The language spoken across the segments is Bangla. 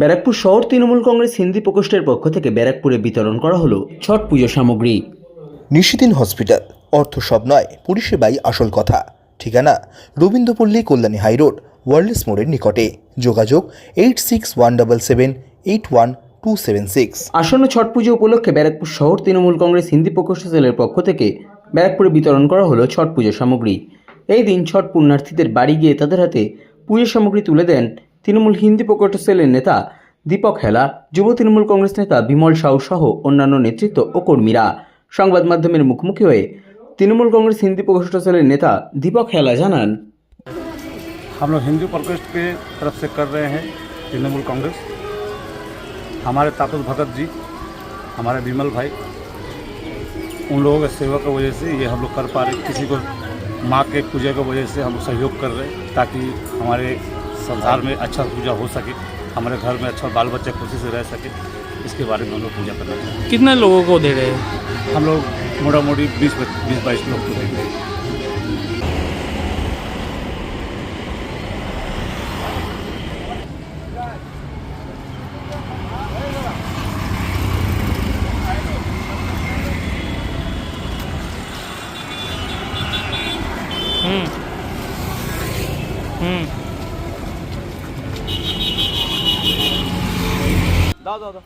ব্যারাকপুর শহর তৃণমূল কংগ্রেস হিন্দি প্রকোষ্ঠের পক্ষ থেকে ব্যারাকপুরে বিতরণ করা হলো ছট পুজো সামগ্রী। নিশিদিন হসপিটাল অর্থ সব নয় পরিষেবাই আসল কথা। ঠিকানা রবীন্দ্রপল্লী কল্যাণী হাইরোড ওয়ার্ল্ডস মোড়ের নিকটে। যোগাযোগ eight six one double seven eight one two seven six আসন্ন ছট পুজো উপলক্ষে ব্যারাকপুর শহর তৃণমূল কংগ্রেস হিন্দি প্রকোষ্ঠ সেলের পক্ষ থেকে ব্যারাকপুরে বিতরণ করা হলো ছট পুজো সামগ্রী। এই দিন ছট পুণ্যার্থীদের বাড়ি গিয়ে তাদের হাতে পুজো সামগ্রী তুলে দেন তৃণমূল হিন্দি প্রকোষ্ঠ সেলের নেতা দীপক হেলা যুব তৃণমূল কংগ্রেস নেতা বিমল সাউ সহ অন্যান্য নেতৃত্ব ও কর্মীরা সংবাদ মাধ্যমের মুখোমুখি হয়ে তৃণমূল কংগ্রেস হিন্দি প্রকোষ্ঠ সেলের নেতা দীপক হেলা জানান हम लोग हिंदू प्रकोष्ठ के तरफ से कर रहे हैं तृणमूल कांग्रेस हमारे तापस भगत जी हमारे विमल भाई उन लोगों के सेवा की वजह से ये हम लोग कर पा रहे किसी को माँ के पूजा की वजह से हम लोग सहयोग कर रहे हैं ताकि हमारे संसार में अच्छा पूजा हो सके हमारे घर में अच्छा बाल बच्चा खुशी से रह सके इसके बारे में हम लोग पूजा करना चाहते हैं। कितने लोगों को दे रहे हैं? हम लोग मोटा मोटी बीस बीस बाईस लोग को देंगे हम्म। हम्म। দাও দাও দাও।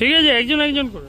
ঠিক আছে একজন একজন করে।